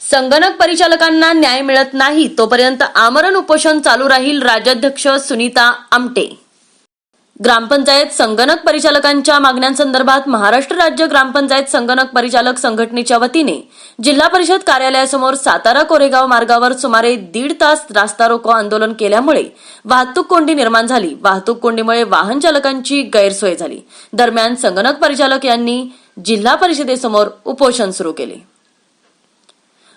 संगणक परिचालकांना न्याय मिळत नाही तोपर्यंत आमरण उपोषण चालू राहील राज्याध्यक्ष सुनीता आमटे. ग्रामपंचायत संगणक परिचालकांच्या मागण्यांसंदर्भात महाराष्ट्र राज्य ग्रामपंचायत संगणक परिचालक संघटनेच्या वतीने जिल्हा परिषद कार्यालयासमोर सातारा कोरेगाव मार्गावर सुमारे दीड तास रास्ता रोको आंदोलन केल्यामुळे वाहतूक कोंडी निर्माण झाली. वाहतूक कोंडीमुळे वाहन चालकांची गैरसोय झाली. दरम्यान संगणक परिचालक यांनी जिल्हा परिषदेसमोर उपोषण सुरू केले.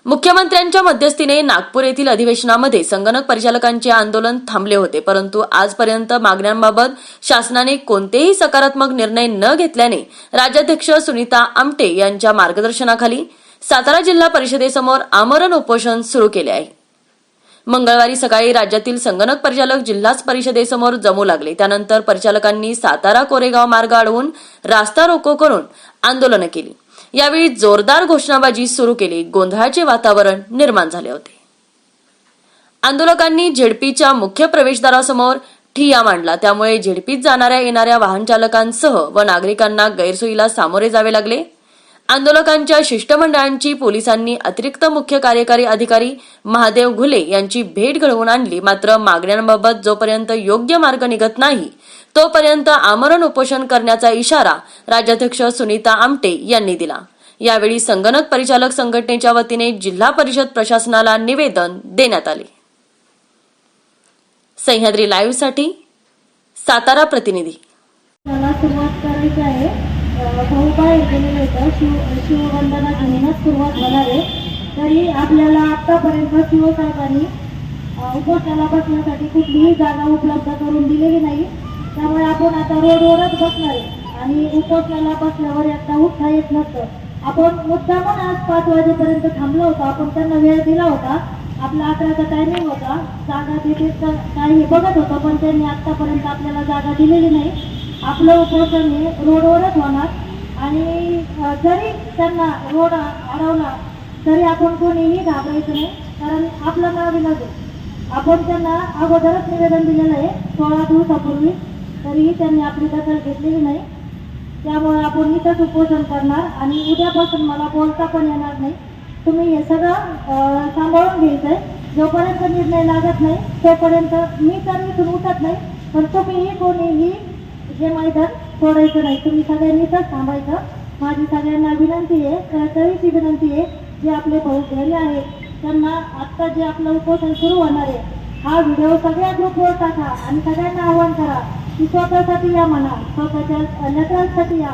मुख्यमंत्र्यांच्या मध्यस्थीने नागपूर येथील अधिवेशनामध्ये संगणक परिचालकांचे आंदोलन थांबले होते परंतु आजपर्यंत मागण्यांबाबत शासनाने कोणतेही सकारात्मक निर्णय न घेतल्याने राज्याध्यक्ष सुनीता आमटे यांच्या मार्गदर्शनाखाली सातारा जिल्हा परिषदेसमोर आमरण उपोषण सुरू केले आहे. मंगळवारी सकाळी राज्यातील संगणक परिचालक जिल्हा परिषदेसमोर जमू लागले. त्यानंतर परिचालकांनी सातारा कोरेगाव मार्ग अडवून रास्ता रोको करून आंदोलनं केली. यावेळी जोरदार घोषणाबाजी सुरू केली. गोंधळाचे वातावरण निर्माण झाले होते. आंदोलकांनी झेडपीच्या मुख्य प्रवेशद्वारासमोर ठिया मांडला. त्यामुळे झेडपीत जाणाऱ्या येणाऱ्या वाहन चालकांसह व नागरिकांना गैरसोयीला सामोरे जावे लागले. आंदोलकांच्या शिष्टमंडळांची पोलिसांनी अतिरिक्त मुख्य कार्यकारी अधिकारी महादेव घुले यांची भेट घडवून आणली. मात्र मागण्यांबाबत जोपर्यंत योग्य मार्ग निघत नाही तोपर्यंत आमरण उपोषण करण्याचा इशारा राज्याध्यक्ष सुनीता आमटे यांनी दिला. यावेळी संगणक परिचालक संघटनेच्या वतीने जिल्हा परिषद प्रशासनाला निवेदन देण्यात आले. सह्याद्री लाईव्हसाठी सातारा प्रतिनिधी. मला सुरुवात करायची आहे. भाऊबा भाऊ बाहेर होतं शिव शिववंदना घेण्यास सुरुवात होणार आहे तरी आपल्याला आत्तापर्यंत शिवसाहेबांनी उपोषणाला बसण्यासाठी कुठलीही जागा उपलब्ध करून दिलेली नाही. त्यामुळे आपण आता रोडवरच बसणार आहे. आणि उपोषणाला बसल्यावर यांना उठता येत नसतं. आपण मुद्दामून आज पाच वाजेपर्यंत थांबलो होतो. आपण त्यांना वेळ दिला होता आपला अकराचा टायमिंग होता जागा तिथे काही बघत होतो पण त्यांनी आत्तापर्यंत आपल्याला जागा दिलेली नाही. आपलं उपोषण हे रोडवरच होणार. आणि जरी त्यांना रोड अडवला तरी आपण कोणीही घाबरायचं नाही. कारण आपलं नाव विलाज आपण त्यांना अगोदरच निवेदन दिलेलं आहे सोळा दिवसापूर्वी. तरीही त्यांनी आपली दखल घेतलेली नाही. त्यामुळे आपण इथंच उपोषण करणार आणि उद्यापासून मला बोलता पण येणार नाही. तुम्ही हे सगळं सांभाळून घ्यायचं आहे जोपर्यंत निर्णय लागत नाही तोपर्यंत मी तर इथून उठत नाही. पण तुम्हीही कोणीही हे मैदान सोडायचं नाही. तुम्ही सगळ्यांनी इथंच थांबायचं. माझी सगळ्यांना विनंती आहे कळकळीची विनंती आहे जे आपले भाऊ घरी आहेत त्यांना आत्ता जे आपलं उपोषण सुरू होणार आहे हा व्हिडिओ सगळ्या ग्रुपवर टाका आणि सगळ्यांना आवाहन करा की स्वतःसाठी या म्हणा स्वतःच्या लेकरांसाठी या.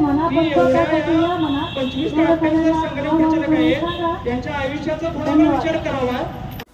म्हणा पण स्वतःसाठी या म्हणा. सगळ्यांना आवाहन करून सांगा.